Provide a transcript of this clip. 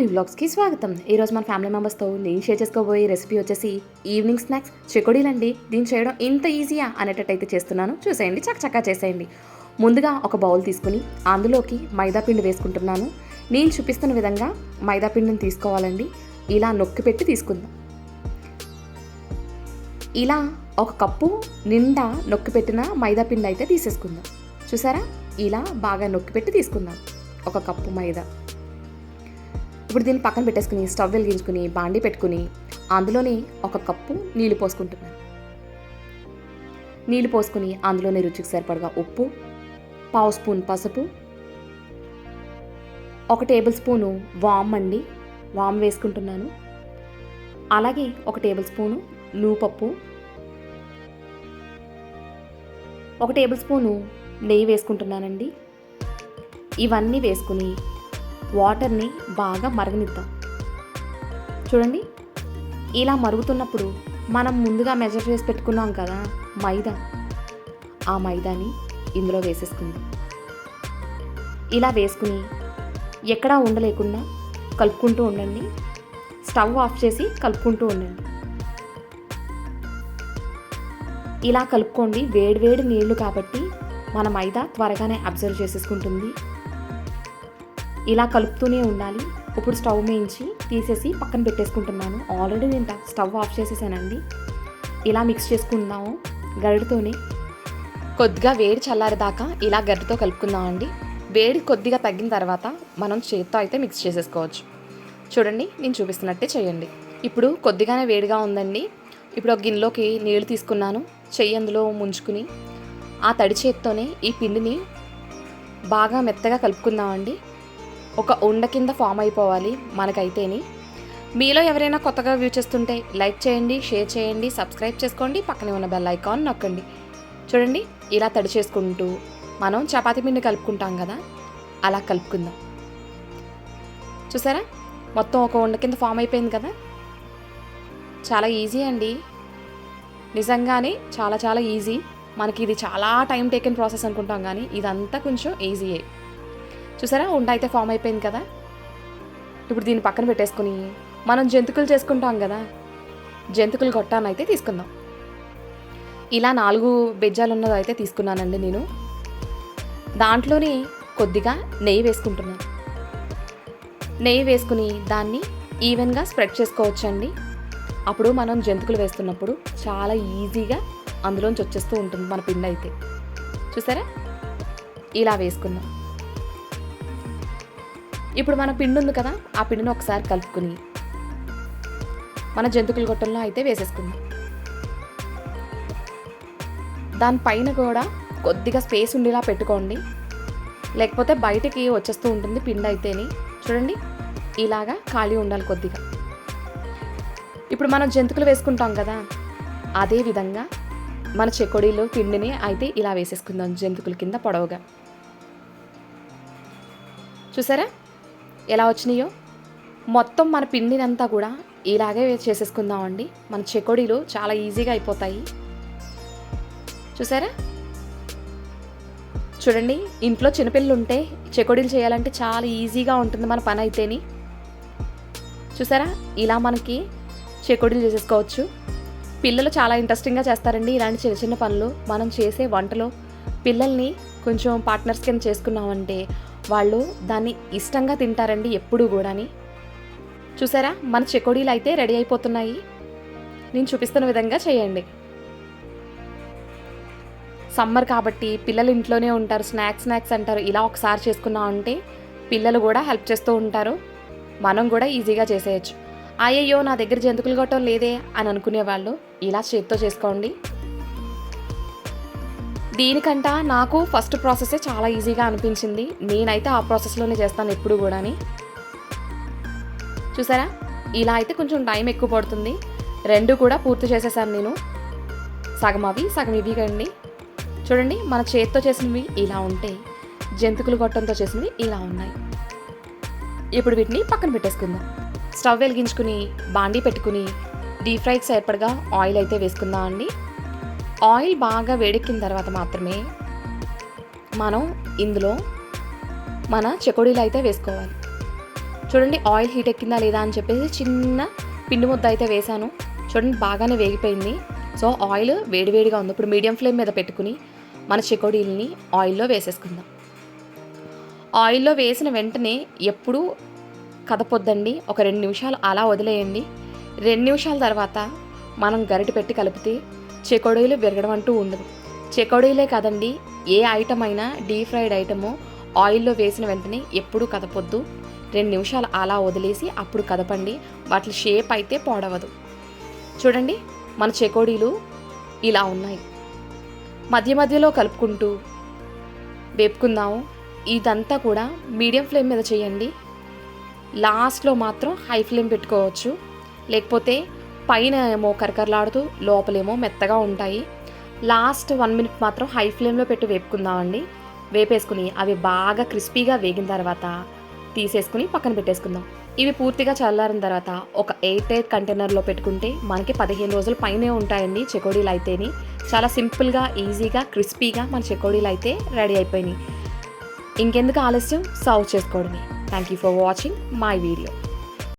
Lovely వ్లాగ్స్కి స్వాగతం. ఈరోజు మన ఫ్యామిలీ మెంబర్స్తో నేను షేర్ చేసుకోబోయే రెసిపీ వచ్చేసి ఈవినింగ్ స్నాక్స్ చెకోడీలండి. దీన్ని చేయడం ఇంత ఈజీయా అనేటట్టయితే చేస్తున్నాను. చూసేయండి చక్కచక్కా చేసేయండి. ముందుగా ఒక బౌల్ తీసుకుని అందులోకి మైదా పిండి వేసుకుంటున్నాను. నేను చూపిస్తున్న విధంగా మైదా పిండిని తీసుకోవాలండి. ఇలా నొక్కి పెట్టి తీసుకుందాం. ఇలా ఒక కప్పు నిండా నొక్కి పెట్టిన మైదా పిండి అయితే తీసేసుకుందాం. చూసారా? ఇలా బాగా నొక్కి పెట్టి తీసుకుందాం. ఒక కప్పు మైదా. ఇప్పుడు దీన్ని పక్కన పెట్టేసుకుని స్టవ్ వెలిగించుకుని బాండి పెట్టుకుని అందులోనే ఒక కప్పు నీళ్ళు పోసుకుంటున్నాను. నీళ్ళు పోసుకుని అందులోనే రుచికి సరిపడగా ఉప్పు పావు స్పూన్ పసుపు ఒక టేబుల్ స్పూను వామ్ అండి వామ్ వేసుకుంటున్నాను. అలాగే ఒక టేబుల్ స్పూను నూపప్పు ఒక టేబుల్ స్పూను నెయ్యి వేసుకుంటున్నానండి. ఇవన్నీ వేసుకుని వాటర్ని బాగా మరగనిద్దాం. చూడండి ఇలా మరుగుతున్నప్పుడు మనం ముందుగా మెజర్ చేసి పెట్టుకున్నాం కదా మైదా. ఆ మైదాని ఇందులో వేసేసుకుందాం. ఇలా వేసుకుని ఎక్కడా ఉండలేకుండా కలుపుకుంటూ ఉండండి. స్టవ్ ఆఫ్ చేసి కలుపుకుంటూ ఉండండి. ఇలా కలుపుకోండి. వేడివేడి నీళ్ళు కాబట్టి మన మైదా త్వరగానే అబ్జర్వ్ చేసేసుకుంటుంది. ఇలా కలుపుతూనే ఉండాలి. ఇప్పుడు స్టవ్ మేయించి తీసేసి పక్కన పెట్టేసుకుంటున్నాను. ఆల్రెడీ నేను స్టవ్ ఆఫ్ చేసేసానండి. ఇలా మిక్స్ చేసుకుందాము. గరిటతోనే. కొద్దిగా వేడి చల్లారేదాకా ఇలా గరిటతో కలుపుకుందామండి. వేడి కొద్దిగా తగ్గిన తర్వాత మనం చేత్తో అయితే మిక్స్ చేసేసుకోవచ్చు. చూడండి నేను చూపిస్తున్నట్టే చేయండి. ఇప్పుడు కొద్దిగానే వేడిగా ఉందండి. ఇప్పుడు ఒక గిన్నెలోకి నీళ్ళు తీసుకున్నాను. చెయ్యి అందులో ముంచుకుని ఆ తడి చేత్తోనే ఈ పిండిని బాగా మెత్తగా కలుపుకుందామండి. ఒక ఉండ కింద ఫామ్ అయిపోవాలి మనకైతేని. మీలో ఎవరైనా కొత్తగా వ్యూ చేస్తుంటే లైక్ చేయండి షేర్ చేయండి సబ్స్క్రైబ్ చేసుకోండి పక్కనే ఉన్న బెల్ ఐకాన్ నొక్కండి. చూడండి ఇలా తడి చేసుకుంటూ మనం చపాతీ పిండి కలుపుకుంటాం కదా అలా కలుపుకుందాం. చూసారా? మొత్తం ఒక ఉండ కింద ఫామ్ అయిపోయింది కదా? చాలా ఈజీ అండి. నిజంగానే చాలా చాలా ఈజీ. మనకి ఇది చాలా టైం టేకెన్ ప్రాసెస్ అనుకుంటాం కానీ ఇదంతా కొంచెం ఈజీయే. చూసారా? ఉండ అయితే ఫామ్ అయిపోయింది కదా? ఇప్పుడు దీన్ని పక్కన పెట్టేసుకుని మనం జంతికలు చేసుకుంటాం కదా? జంతికలు గొట్టాన్ని అయితే తీసుకుందాం. ఇలా నాలుగు బెజ్జాలు ఉన్నది అయితే తీసుకున్నానండి నేను. దాంట్లోనే కొద్దిగా నెయ్యి వేసుకుంటున్నాను నెయ్యి వేసుకుని దాన్ని ఈవెన్గా స్ప్రెడ్ చేసుకోవచ్చండి. అప్పుడు మనం జంతుకులు వేస్తున్నప్పుడు చాలా ఈజీగా అందులోంచి వచ్చేస్తూ ఉంటుంది మన పిండి అయితే. చూసారా? ఇలా వేసుకుందాం. ఇప్పుడు మన పిండి ఉంది కదా ఆ పిండిని ఒకసారి కలుపుకుని మన జంతుకుల గొట్టంలో అయితే వేసేసుకుందాం. దానిపైన కూడా కొద్దిగా స్పేస్ ఉండేలా పెట్టుకోండి. లేకపోతే బయటికి వచ్చేస్తూ ఉంటుంది పిండి అయితేని. చూడండి ఇలాగా ఖాళీ ఉండాలి కొద్దిగా. ఇప్పుడు మనం జంతుకులు వేసుకుంటాం కదా అదే విధంగా మన చెకొడీలు పిండిని అయితే ఇలా వేసేసుకుందాం జంతుకుల కింద పొడవుగా. చూసారా? ఎలా వచ్చినాయో? మొత్తం మన పిండినంతా కూడా ఇలాగే చేసేసుకుందామండి. మన చెకోడీలు చాలా ఈజీగా అయిపోతాయి. చూసారా? చూడండి ఇంట్లో చిన్నపిల్లలు ఉంటే చెకోడీలు చేయాలంటే చాలా ఈజీగా ఉంటుంది మన పని అయితేని. చూసారా? ఇలా మనకి చెకోడీలు చేసేసుకోవచ్చు. పిల్లలు చాలా ఇంట్రెస్టింగ్గా చేస్తారండి ఇలాంటి చిన్న చిన్న పనులు. మనం చేసే వంటలో పిల్లల్ని కొంచెం పార్ట్నర్స్ కింద చేసుకున్నామంటే వాళ్ళు దాన్ని ఇష్టంగా తింటారండి ఎప్పుడు కూడాని. చూసారా? మన చెకోడీలు అయితే రెడీ అయిపోతున్నాయి. నేను చూపిస్తున్న విధంగా చేయండి. సమ్మర్ కాబట్టి పిల్లలు ఇంట్లోనే ఉంటారు. స్నాక్స్ స్నాక్స్ అంటారు. ఇలా ఒకసారి చేసుకున్నామంటే పిల్లలు కూడా హెల్ప్ చేస్తూ ఉంటారు. మనం కూడా ఈజీగా చేసేయచ్చు. అయ్యయ్యో నా దగ్గర జంతుకులు కొట్టడం లేదే అని అనుకునేవాళ్ళు ఇలా చేత్తో చేసుకోండి. దీనికంట నాకు ఫస్ట్ ప్రాసెసే చాలా ఈజీగా అనిపించింది. నేనైతే ఆ ప్రాసెస్లోనే చేస్తాను ఎప్పుడు కూడాని. చూసారా? ఇలా అయితే కొంచెం టైం ఎక్కువ పడుతుంది. రెండు కూడా పూర్తి చేసేసాను నేను. సగం అవి సగం ఇవి కండి. చూడండి మన చేతితో చేసినవి ఇలా ఉంటాయి జంతుకులు గొట్టంతో చేసినవి ఇలా ఉన్నాయి. ఇప్పుడు వీటిని పక్కన పెట్టేసుకుందాం. స్టవ్ వెలిగించుకుని బాండీ పెట్టుకుని డీప్ ఫ్రైకి సరిపడగా ఆయిల్ అయితే వేసుకుందాం అండి ఆయిల్ బాగా వేడెక్కిన తర్వాత మాత్రమే మనం ఇందులో మన చెకోడీలు అయితే వేసుకోవాలి. చూడండి ఆయిల్ హీట్ ఎక్కిందా లేదా అని చెప్పేసి చిన్న పిండి ముద్ద అయితే వేశాను. చూడండి బాగానే వేగిపోయింది. సో ఆయిల్ వేడివేడిగా ఉంది. ఇప్పుడు మీడియం ఫ్లేమ్ మీద పెట్టుకుని మన చెకోడీల్ని ఆయిల్లో వేసేసుకుందాం. ఆయిల్లో వేసిన వెంటనే ఎప్పుడూ కదపొద్దండి. ఒక రెండు నిమిషాలు అలా వదిలేయండి. రెండు నిమిషాల తర్వాత మనం గరిటె పెట్టి కలిపితే చెకోడీలు విరగడం అంటూ ఉండదు. చెకోడీలే కదండి ఏ ఐటమ్ అయినా డీప్ ఫ్రైడ్ ఐటము ఆయిల్లో వేసిన వెంటనే ఎప్పుడూ కదపొద్దు. రెండు నిమిషాలు అలా వదిలేసి అప్పుడు కదపండి వాటి షేప్ అయితే పోడవదు. చూడండి మన చెకోడీలు ఇలా ఉన్నాయి. మధ్య మధ్యలో కలుపుకుంటూ వేపుకుందాము. ఇదంతా కూడా మీడియం ఫ్లేమ్ మీద చేయండి. లాస్ట్లో మాత్రం హై ఫ్లేమ్ పెట్టుకోవచ్చు. లేకపోతే పైన ఏమో కరకరలాడుతూ లోపలేమో మెత్తగా ఉంటాయి. లాస్ట్ వన్ మినిట్ మాత్రం హై ఫ్లేమ్లో పెట్టి వేపుకుందామండి. వేపేసుకుని అవి బాగా క్రిస్పీగా వేగిన తర్వాత తీసేసుకుని పక్కన పెట్టేసుకుందాం. ఇవి పూర్తిగా చల్లారిన తర్వాత ఒక ఎయిట్ ఎయిట్ కంటైనర్లో పెట్టుకుంటే మనకి పదిహేను రోజుల పైనే ఉంటాయండి చెకోడీలు అయితేని. చాలా సింపుల్గా ఈజీగా క్రిస్పీగా మన చెకోడీలు అయితే రెడీ అయిపోయినాయి. ఇంకెందుకు ఆలస్యం? సర్వ్ చేసుకోవడమే. Thank you for watching my video